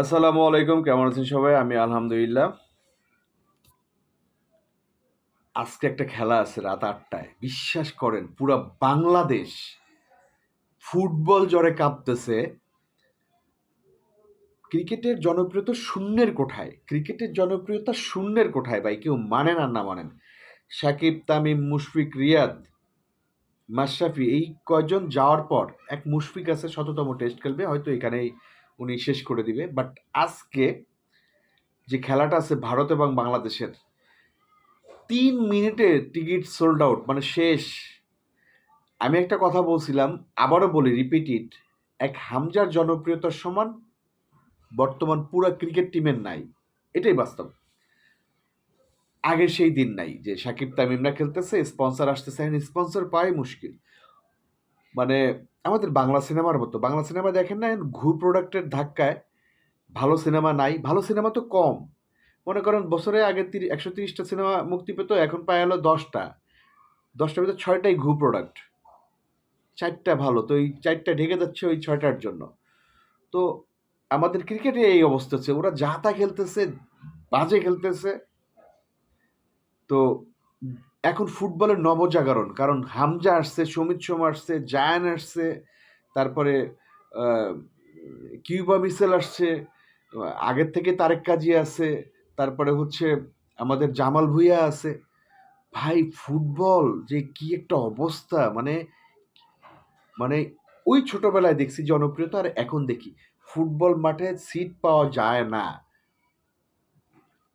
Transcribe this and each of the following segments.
আসসালামু আলাইকুম, কেমন আছেন সবাই? আমি আলহামদুলিল্লাহ। আজকে একটা খেলা আছে রাত আটটায়। বিশ্বাস করেন, পুরো বাংলাদেশ ফুটবল জ্বরে কাঁপতেছে। ক্রিকেটের জনপ্রিয়তা শূন্যের কোঠায়। ক্রিকেটের জনপ্রিয়তা শূন্যের কোঠায়, ভাই, কেউ মানেন আর না মানেন। সাকিব, তামিম, মুশফিক, রিয়াদ, মাশরাফি, এই কয়জন যাওয়ার পর এক মুশফিক আছে, শততম টেস্ট খেলবে। হয়তো এখানেই উনি শেষ করে দিবে। বাট আজকে যে খেলাটা আছে ভারত এবং বাংলাদেশের, তিন মিনিটে টিকিট সোল্ড আউট মানে শেষ। আমি একটা কথা বলছিলাম, আবারও বলি রিপিটিড এক হামজার জনপ্রিয়তার সমান বর্তমান পুরো ক্রিকেট টিমের নাই। এটাই বাস্তব। আগের সেই দিন নাই যে সাকিব তামিমরা খেলতেছে স্পন্সর আসতেছে স্পন্সর পাই মুশকিল। মানে আমাদের বাংলা সিনেমার মতো, বাংলা সিনেমা দেখেন না ঘু প্রোডাক্টের ধাক্কায় ভালো সিনেমা নাই, ভালো সিনেমা তো কম। মনে করেন বছরে আগে তিরি, একশো তিরিশটা সিনেমা মুক্তি পেত, এখন পায় হলো দশটা। দশটার ভিতরে ছয়টাই ঘু প্রোডাক্ট চারটা ভালো, তো এই চারটা ঢেকে যাচ্ছে ওই ছয়টার জন্য। তো আমাদের ক্রিকেটে এই অবস্থা হচ্ছে, ওরা যা তা খেলতেছে, বাজে খেলতেছে। তো এখন ফুটবলের নবজাগরণ, কারণ হামজা আসছে, সমিত সোম আসছে, জায়ান আসছে, তারপরে কিউবা মিসেল আসছে, আগের থেকে তারেক কাজী আছে, তারপরে হচ্ছে আমাদের জামাল ভুইয়া আছে। ভাই, ফুটবল যে কি একটা অবস্থা মানে মানে ওই ছোটবেলায় দেখছি জনপ্রিয়তা, আর এখন দেখি, ফুটবল মাঠে সিট পাওয়া যায় না।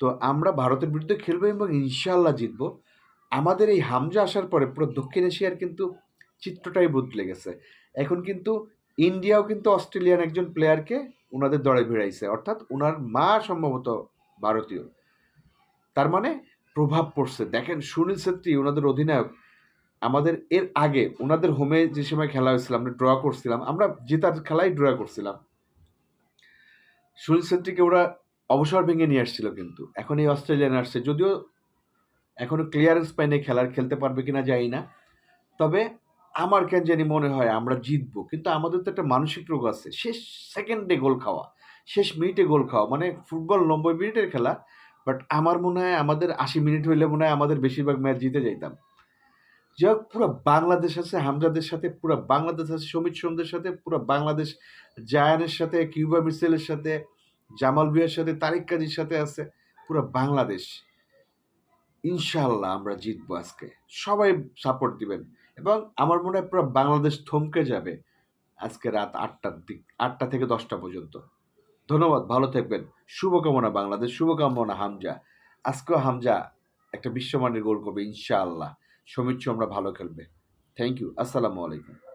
তো আমরা ভারতের বিরুদ্ধে খেলব এবং ইনশাল্লাহ জিতবো। আমাদের এই হামজা আসার পরে পুরো দক্ষিণ এশিয়ার কিন্তু চিত্রটাই বদলে গেছে। এখন কিন্তু ইন্ডিয়াও কিন্তু অস্ট্রেলিয়ান একজন প্লেয়ারকে ওনাদের দলে ভিড়াইছে, অর্থাৎ ওনার মা সম্ভবত ভারতীয়। তার মানে প্রভাব পড়ছে। দেখেন সুনীল ছেত্রী ওনাদের অধিনায়ক, আমাদের এর আগে ওনাদের হোমে যে সময় খেলা হয়েছিল, আমরা ড্র করছিলাম, আমরা জেতার খেলাই ড্র করছিলাম। সুনীল ছেত্রীকে ওরা অবসর ভেঙে নিয়ে আসছিল কিন্তু। এখন এই অস্ট্রেলিয়ান আসছে। যদিও এখনও ক্লিয়ারেন্স পাইনি খেলার, খেলতে পারবে কিনা জানি না। তবে আমার কেন জানি মনে হয় আমরা জিতবো। কিন্তু আমাদের তো একটা মানসিক রোগ আছে। শেষ সেকেন্ডে গোল খাওয়া, শেষ মিনিটে গোল খাওয়া মানে ফুটবল নব্বই মিনিটের খেলা বাট আমার মনে হয় আমাদের আশি মিনিট হইলে মনে হয় আমাদের বেশিরভাগ ম্যাচ জিতে যাইতাম। যে হোক, পুরো বাংলাদেশ আছে, হামজাদের সাথে, পুরো বাংলাদেশ আছে, সমিত সোমদের সাথে, পুরো বাংলাদেশ, জায়ানের সাথে, কিউবা মিসেলের সাথে, জামাল বিয়ার সাথে, তারিক কাজীর সাথে আছে, পুরো বাংলাদেশ। ইনশাল্লাহ আমরা জিতবো আজকে। সবাই সাপোর্ট দিবেন। এবং আমার মনে হয় পুরো বাংলাদেশ থমকে যাবে আজকে রাত আটটার দিক, আটটা থেকে দশটা পর্যন্ত। ধন্যবাদ, ভালো থাকবেন। শুভকামনা বাংলাদেশ, শুভকামনা হামজা। আজকেও হামজা একটা বিশ্বমানের গোল করবে ইনশাআল্লাহ। সমিত আমরা ভালো খেলবে। থ্যাংক ইউ আসসালামু আলাইকুম।